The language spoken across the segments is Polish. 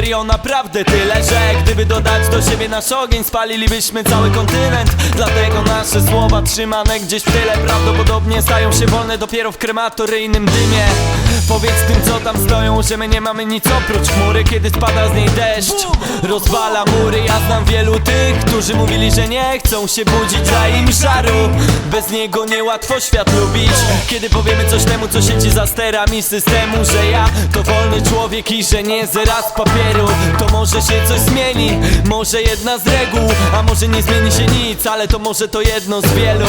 serio naprawdę tyle Że gdyby dodać do siebie nasz ogień Spalilibyśmy cały kontynent. Dlatego nasze słowa trzymane gdzieś w tyle Prawdopodobnie stają się wolne dopiero w krematoryjnym dymie. Powiedz tym co tam stoją, że my nie mamy nic oprócz chmury Kiedy spada z niej deszcz. Rozwala mury, ja znam wielu tych Którzy mówili, że nie chcą się budzić Za im żaru Bez niego niełatwo świat lubić Kiedy powiemy coś temu, co siedzi za sterami systemu Że ja to wolny człowiek i że nie zera z papieru To może się coś zmieni. Może jedna z reguł A może nie zmieni się nic Ale to może to jedno z wielu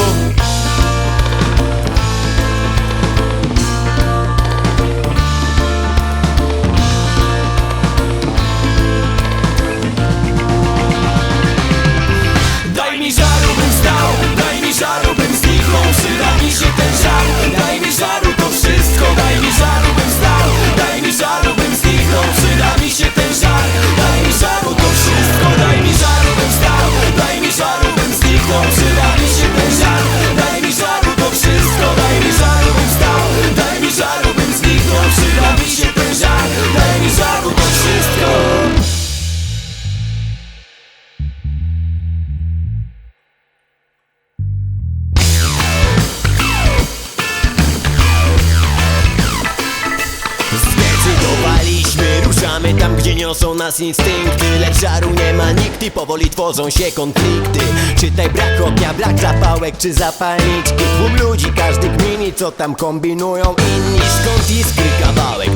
Tam, gdzie niosą nas instynkty. Lecz żaru nie ma nikt i powoli tworzą się konflikty. Czytaj brak ognia, brak zapałek czy zapalniczki. Tłum ludzi, każdy gmini, co tam kombinują. Inni Skąd iskry kawałek,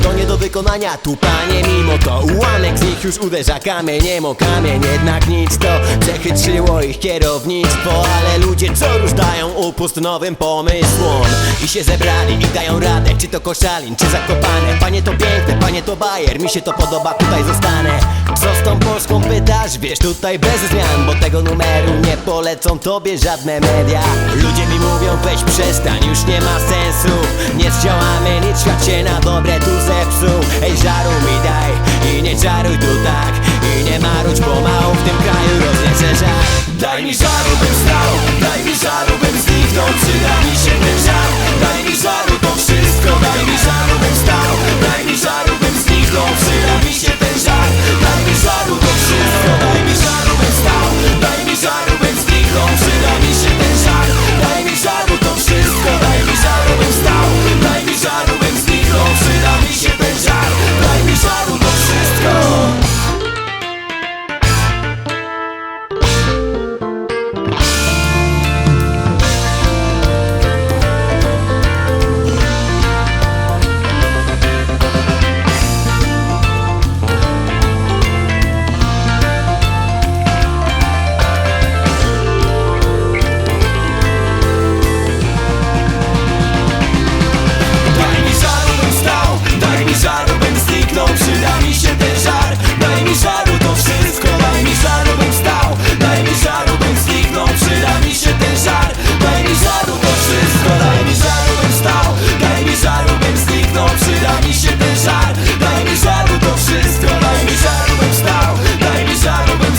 wykonania. Tu panie Mimo to ułamek z nich już uderza kamieniem o kamień Jednak nic. To przechytrzyło ich kierownictwo Ale ludzie co już dają upust nowym pomysłom? I się zebrali i dają radę, czy to koszalin, czy zakopane. Panie to piękne, panie to bajer, mi się to podoba, tutaj zostanę. Co z tą Polską pytasz? Wiesz, tutaj bez zmian, bo tego numeru nie polecą tobie żadne media. Ludzie mi mówią, weź przestań, już nie ma sensu. Nie zdziałamy nic, świat się na dobre tu zepsuł Ej, żaru mi daj